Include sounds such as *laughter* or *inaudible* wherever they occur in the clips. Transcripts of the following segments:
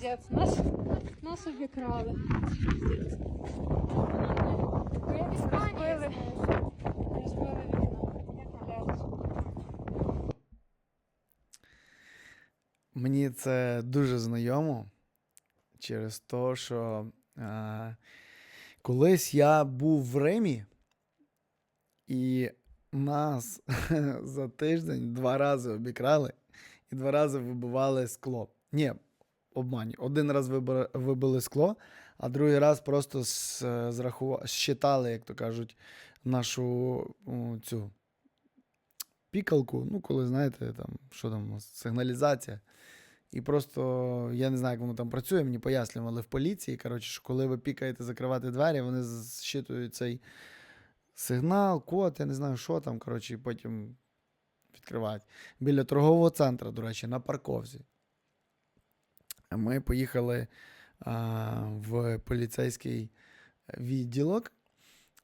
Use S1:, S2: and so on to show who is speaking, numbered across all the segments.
S1: Піздець, нас, нас обікрали. Розбили, розбили вікно.
S2: Мені це дуже знайомо через те, що е, колись я був в Римі, і нас *laughs* за тиждень два рази обікрали і два рази вибивали скло. Ні, обманю. Один раз вибили, скло, а другий раз просто з- зрахува- як то кажуть, нашу цю пікалку. Ну, коли знаєте, там, що там, сигналізація. І просто я не знаю, як воно там працює, мені пояснювали в поліції. Коротше, що коли ви пікаєте закривати двері, вони зчитують цей сигнал, код, я не знаю, що там, коротше, і потім відкривають. Біля торгового центру, до речі, на парковці. Ми поїхали а, в поліцейський відділок,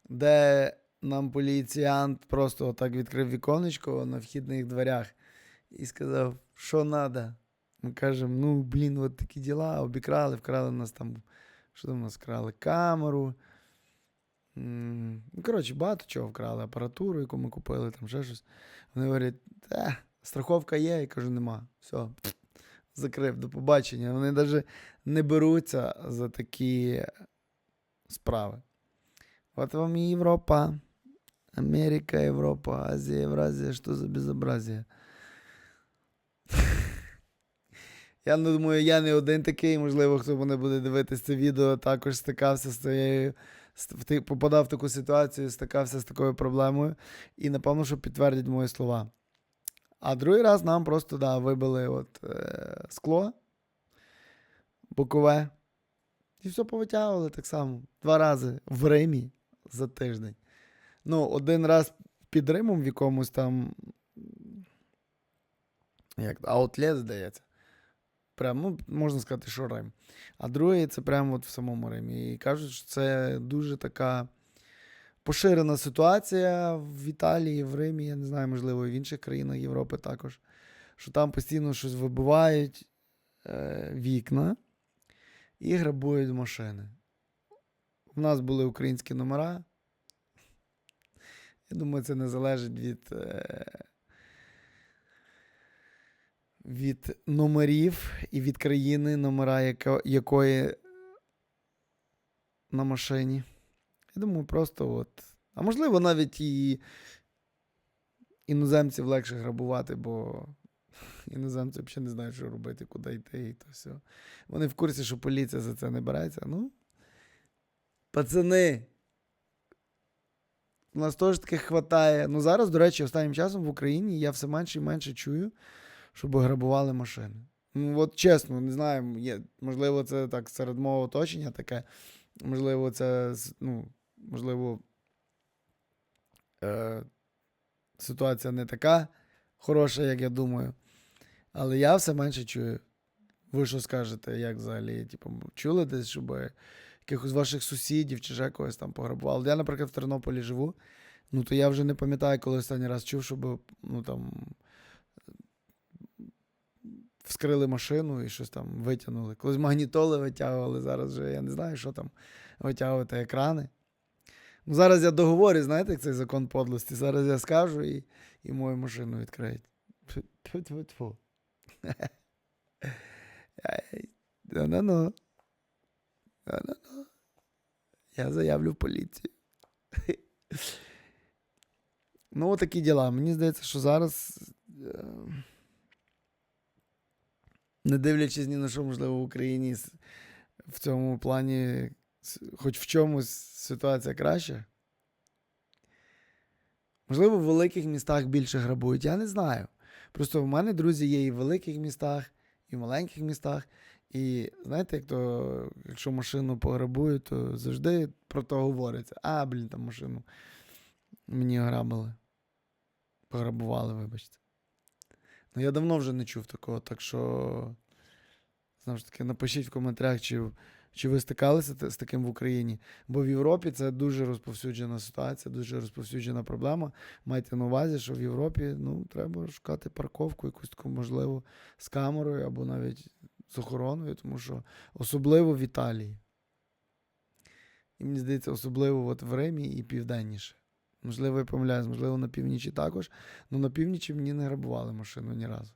S2: де нам поліціянт просто отак відкрив віконечко на вхідних дверях і сказав, що треба. Ми кажемо, ну, блін, от такі діла, обікрали, вкрали нас там. Що там нас вкрали? Камеру. Ну, коротше, багато чого вкрали, апаратуру, яку ми купили, там ще щось. Вони говорять, страховка є, я кажу, нема. Все, закрив, до побачення. Вони навіть не беруться за такі справи. От вам і Європа. Америка, Європа, Азія, Євразія, що за безобразие? *laughs* Я ну, думаю, я не один такий, можливо, хто мене буде дивитися це відео, також стикався з цією, попадав в таку ситуацію, стикався з такою проблемою, і напевно, що підтвердять мої слова. А другий раз нам просто да, вибили от, е, скло бокове. І все повитягували так само. Два рази в Римі за тиждень. Ну, один раз під Римом в якомусь там. Як аутлет, здається. Прям, ну, можна сказати, що Рим. А другий це прямо от в самому Римі. І кажуть, що це дуже така поширена ситуація в Італії, в Римі, я не знаю, можливо, і в інших країнах Європи також. Що там постійно щось вибивають е, вікна і грабують машини. У нас були українські номера. Я думаю, це не залежить від. Е, від номерів і від країни, номера яко, якої на машині. Я думаю, просто от. А можливо, навіть і іноземців легше грабувати, бо *laughs* іноземці взагалі не знають, що робити, куди йти і то все. Вони в курсі, що поліція за це не береться. Ну, пацани. У нас теж таких хватає. Ну, зараз, до речі, останнім часом в Україні я все менше і менше чую, щоб грабували машини. Ну, от чесно, не знаю, є, можливо, це так серед мого оточення таке. Можливо, це ну, можливо, е, ситуація не така хороша, як я думаю. Але я все менше чую. Ви що скажете, як взагалі? Типу, чули десь, щоб якихось ваших сусідів чи ще когось там пограбували? Я, наприклад, в Тернополі живу. Ну, то я вже не пам'ятаю, коли останній раз чув, щоб ну, там, вскрили машину і щось там витягнули. Колись магнітоли витягували, зараз вже я не знаю, що там витягувати екрани. Ну, зараз я договорю, знаєте, як цей закон подлості. Зараз я скажу і, і мою машину відкриють. Ну-ну-ну. Я заявлю в поліцію. Ну, такі діла. Мені здається, що зараз, е, не дивлячись ні на що, можливо, в Україні в цьому плані, хоч в чомусь ситуація краща. Можливо, в великих містах більше грабують, я не знаю. Просто в мене друзі є і в великих містах, і в маленьких містах. І знаєте, як то, якщо машину пограбують, то завжди про то говориться. А, блін, там машину мені ограбили. Пограбували, вибачте. Ну, я давно вже не чув такого, так що. Знову ж таки, напишіть в коментарях, чи, чи ви стикалися з таким в Україні. Бо в Європі це дуже розповсюджена ситуація, дуже розповсюджена проблема. Майте на увазі, що в Європі ну, треба шукати парковку, якусь таку, можливо, з камерою, або навіть з охороною, тому що особливо в Італії. І мені здається, особливо от в Римі і південніше. Можливо, я помиляюсь, можливо, на північі також. Ну на північі мені не грабували машину ні разу.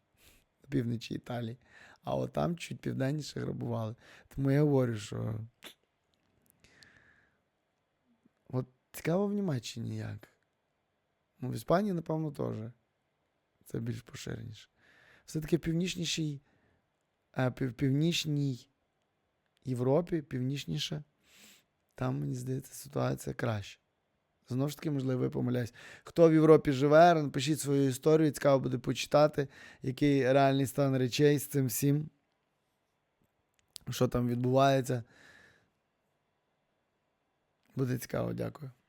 S2: На північі Італії. А от там чуть південніше грабували. Тому я говорю, що. От цікаво в Німеччині як. Ну, в Іспанії, напевно, теж. Це більш поширеніше. Все-таки в північнішій, е, пів, північній Європі, північніше, там, мені здається, ситуація краща. Знову ж таки, можливо, я помиляюсь. Хто в Європі живе, напишіть свою історію, цікаво буде почитати, який реальний стан речей з цим всім. Що там відбувається. Буде цікаво, дякую.